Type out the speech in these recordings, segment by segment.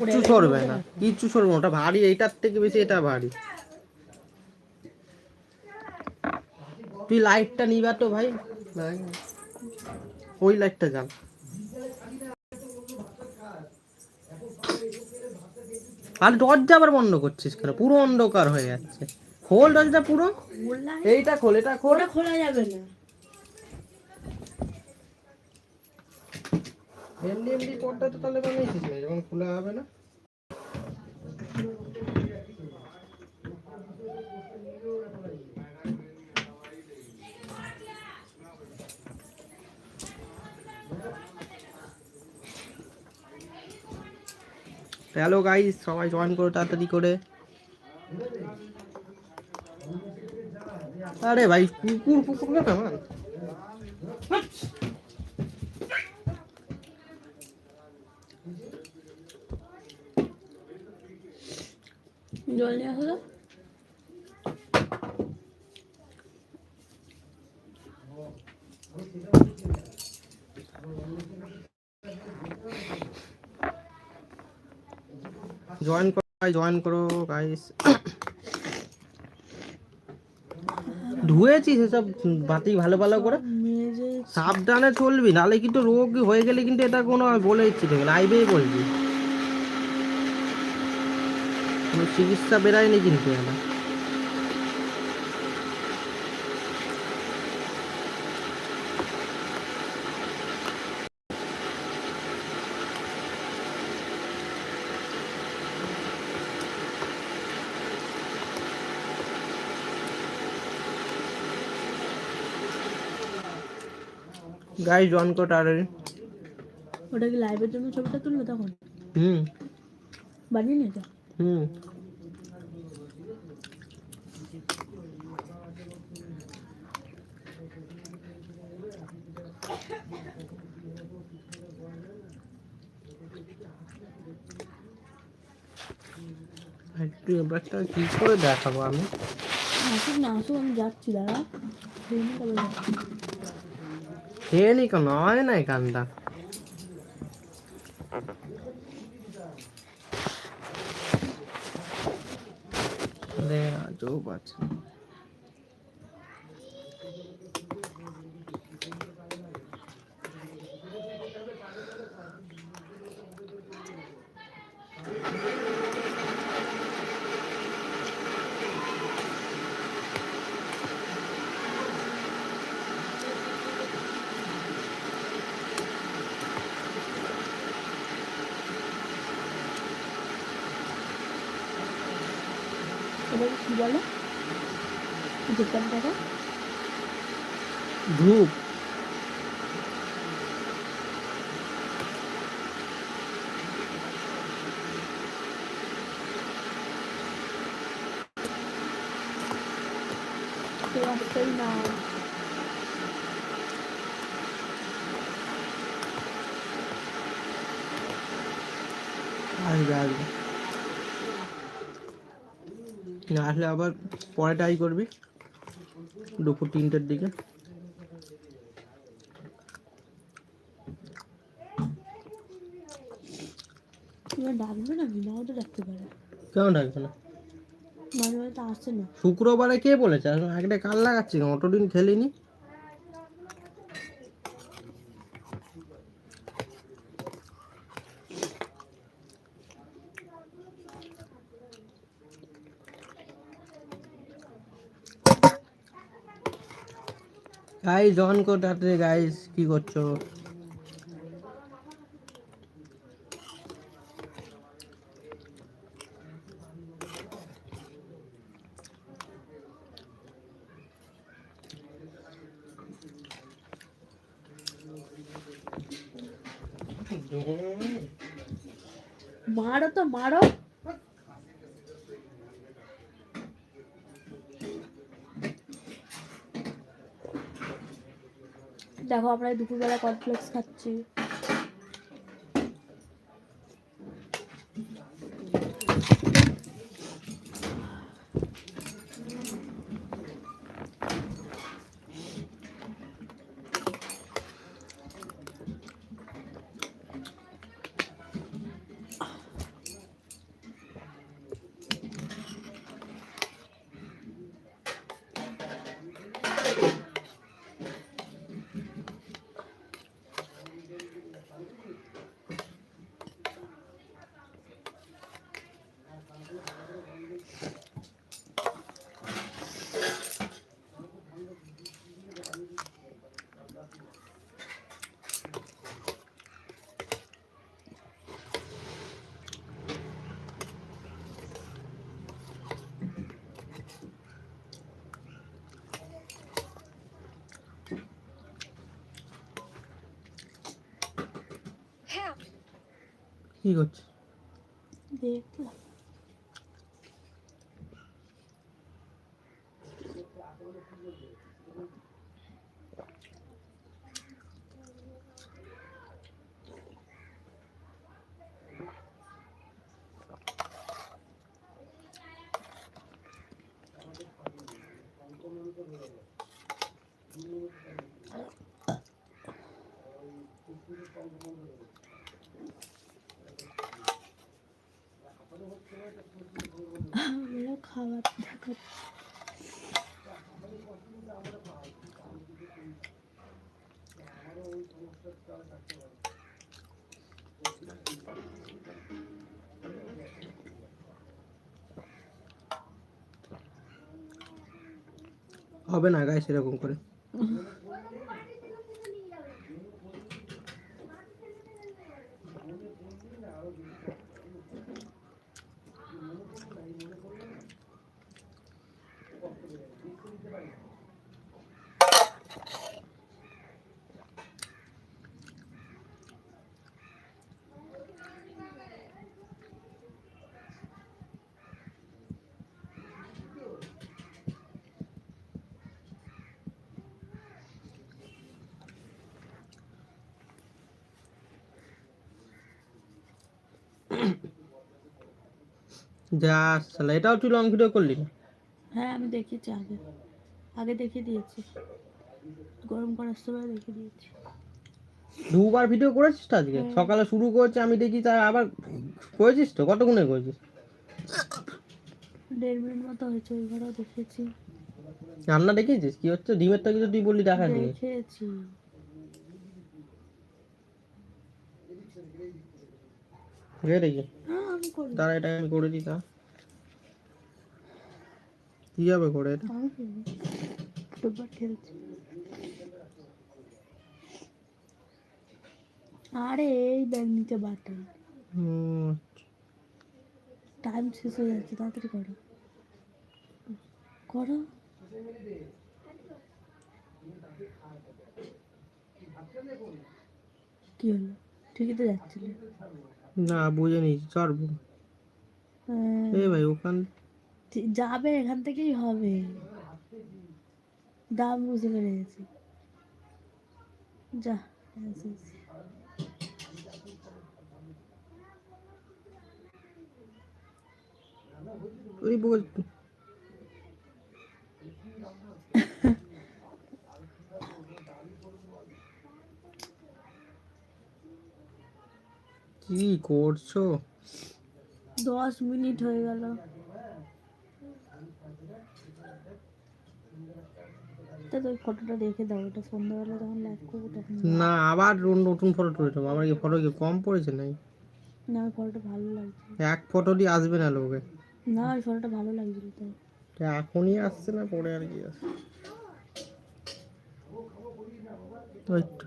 কিচ্ছু সরবে না কিচ্ছু সরবে ওটা ভারী এইটার থেকে বেশি এটা ভারী। তুই লাইটটা নিবা তো ভাই। ওই লাইটটা যান আর দরজা আবার বন্ধ করছিস কেন? পুরো অন্ধকার হয়ে যাচ্ছে। খোল দরজা পুরো। এইটা খোল এটা খোল। খোলা যাবে না। এমনি এমনি কোডটা তো তাহলে বানিয়েছিস না যখন খোলা হবে না। হ্যালো গাইস সবাই জয়েন করো তাড়াতাড়ি করে। আরে ভাই, কুকুর কুকুর না আমার? জল আসো তো। জয়েন করো জয়েন করো গাইস ধুয়েছিস এসব বাতি ভালো ভালো করে সাবধানে চলবি, নাহলে কিন্তু রোগ হয়ে গেলে কিন্তু এটা কোনো বলে দিচ্ছি তোকে লাইভেই বলবি। চিকিৎসা বেরায়নি কিন্তু এটা গাইস জয়েন করো তাড়াতাড়ি। ওটা কি লাইভের জন্য ছবিটা তুলবে তখন? হুম। বানিয়ে নিয়ে তো হুম। একটু ব্যাপারটা কি করে দেখাবো আমি? আসুক না আসুক আমি যাচ্ছি দাঁড়া। খেয়ে নি তবে যাচ্ছি। খেয়ে নি কেন হয় না এখানটা আরে আজব আছে ওটা কি বলে? দোকান টাকা ধূপ। তো আসতেই না আসবে আসবে না আসলে আবার পরে ট্রাই করবি। দুপুর তিনটের দিকে। ডাকবে না নাও তো ডাকতে পারে। কেন ডাকবে না? মাঝে মাঝে তো আসছে না। শুক্রবারে কে বলেছে? একটা কাল লাগাচ্ছি না অতদিন খেলিনি। গাইস জন কো তাতে গাইস কি করছ মারো তো মারো দেখো আমরা দুপুরবেলা কর্নফ্লেক্স খাচ্ছি। কি করছিস? দেখলাম। আমরা খাবার দেখাচ্ছি। হবে না গায়ে সেরকম করে। যা সালা এটাও তুই লং ভিডিও করলি? হ্যাঁ আমি দেখেছি আগে। আগে দেখে দিয়েছি। গরম করার সময় দেখে দিয়েছি। দুবার ভিডিও করেছিস তো আজকে? সকালে শুরু করছে আমি দেখি তার আবার করেছিস তো? কতক্ষণে করেছিস? দেড় মিনিট মতো হয়েছে ওই ঘরেও দেখেছি। রান্না দেখেছিস কি হচ্ছে? ডিমের তো কিছু তুই বললি দেখা নেই দেখেছি দেখি। হ্যাঁ তারা এটা আমি করে দিই তা। কি হবে করে এটা? ফুটবল খেলছি। আরে এই ব্যাগ নিচে বাটন টাইম শেষ হয়ে যাচ্ছে তাড়াতাড়ি করো। করো। কি হলো? ঠিকই তো যাচ্ছিল। না বুঝে নিয়েছি চল। এ ভাই ওখান যাবে এখান থেকেই হবে। দাম বুঝে পেরে গেছি। যা শেষ। ওই বল কি করছ? দশ মিনিট হয়ে গেল। ওই ফটোটা রেখে দাও ওটা সন্ধ্যাবেলা যখন লাইভ করব তখন না আবার নতুন ফটো তুলে দেবো। আমার কি ফটো কি কম পড়েছে নাই না ফটোটা ভালো লাগছে। এক ফটো দিয়ে আসবে না লোকে। না ওই ফটোটা ভালো লাগছিল তো। এখনই আসছে না পরে আর কি আসছে ওই তো।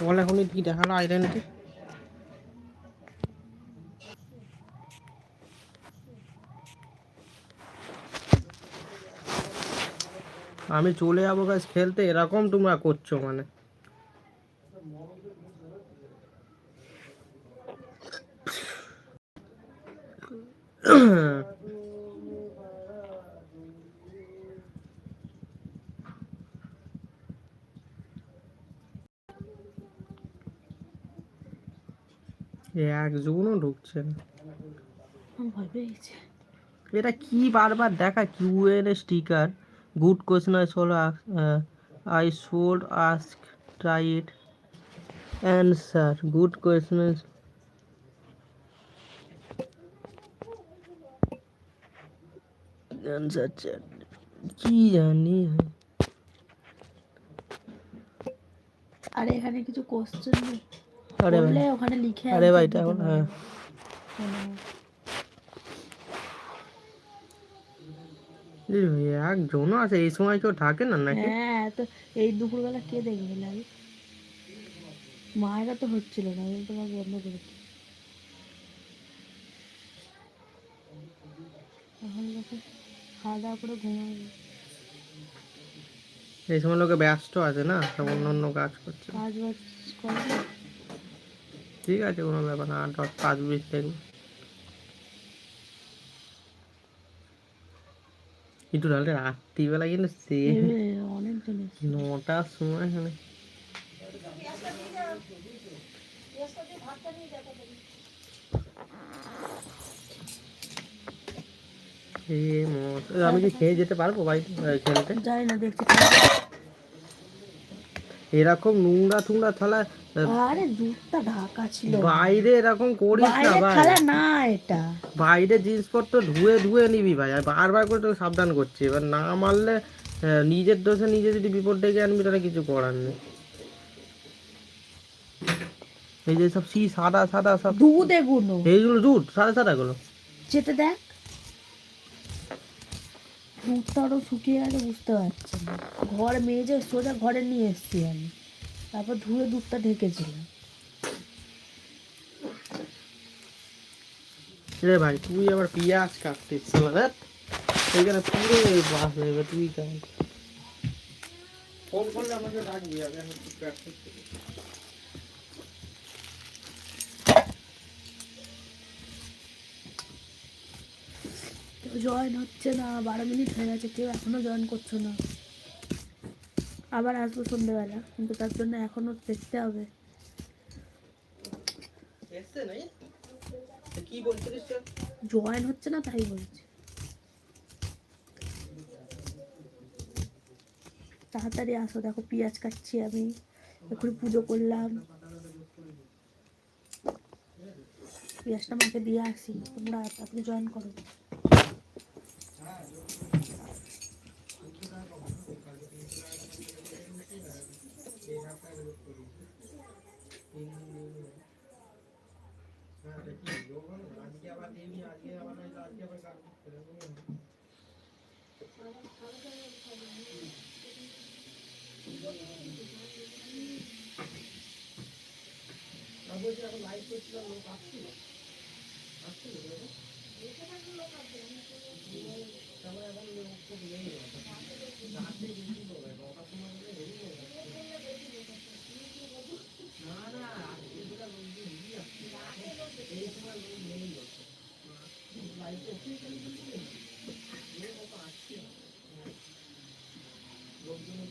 বল এখনই কি দেখাল আইডেন্টি আমি চলে যাব গাছ খেলতে। এরকম তোমরা করছ মানে। একজনও ঢুকছে না আমার ভয় পেয়ে এটা কি বারবার দেখা? QN sticker. Good question I saw I should ask try it. Answer good question. Answer কি জানি। আরে এখানে কিছু কোশ্চেন আরে বললে ভাই ওখানে লিখে আরে ভাই এখন হ্যাঁ। এই আছে এই সময় কেউ থাকে না নাকি? হ্যাঁ তো এই দুপুরবেলা কে দেখবে লাইভ মায়েরা তো হচ্ছিল না আমি তোমার বন্ধ করেছি এখন খাওয়া দাওয়া করে ঘুমাবে এই সময় লোকে ব্যস্ত আছে না সব অন্য অন্য কাজ করছে। কাজ বাজ করো। ঠিক আছে কোনো ব্যাপার না আট দশ পাঁচ বিশ থেকে। একটু নাহলে রাত্রিবেলা কিন্তু সে দিন এসছে। নটার সময় এখানে। আমি কি খেয়ে যেতে পারব আহ, খেলতে? না দেখছি। এরকম নোংরা টুংরা থালা আরে দুধটা ঢাকা ছিল। বাইরে এরকম করিস না ভাই। খেলা না এটা। বাইরে জিনিসপত্র ধুয়ে ধুয়ে নিবি ভাই। আর বারবার করে তোকে সাবধান করছি। এবার না মারলে নিজের দোষে নিজে যদি বিপদ ডেকে আনবি তাহলে কিছু করার নেই। এই যে সব সি সাদা সাদা সব। দুধ এগুলো এইগুলো দুধ সাদা সাদা গুলো যেতে দেখ। দুধটা আরও শুকিয়ে গেছে বুঝতে পারছি ঘর মেজে সোজা ঘরে নিয়ে এসছি আমি। তারপর ধুয়ে দুধটা ঢেকেছিলাম। রে ভাই তুই আবার পেঁয়াজ এইখানে পুরো বাস নেবে তুই কেমন ফোন করলে আমাকে ডাকবি আগে জয়েন হচ্ছে না বারো মিনিট হয়ে গেছে কেউ এখনও জয়েন করছ না। আবার আসব সন্ধ্যেবেলা কিন্তু তার জন্য এখনও দেখতে হবে? জয়েন হচ্ছে না তাই বলছি। তাড়াতাড়ি আসো দেখো পেঁয়াজ কাটছি আমি এখন পুজো করলাম। পেঁয়াজটা মাকে দিয়ে আসি তোমরা তাড়াতাড়ি জয়েন করো। বলছি এখন লাইভ করছিলাম লোক আসছিল আসছিল লোক আসছে তারপরে এখন লোক তো নিয়েই রাত্রে বেশি বলে নটার সময় হেভি বলে লোকজনের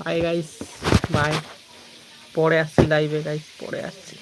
বাই গাইস বাই পরে আসছি লাইভে গাইস পরে আসছি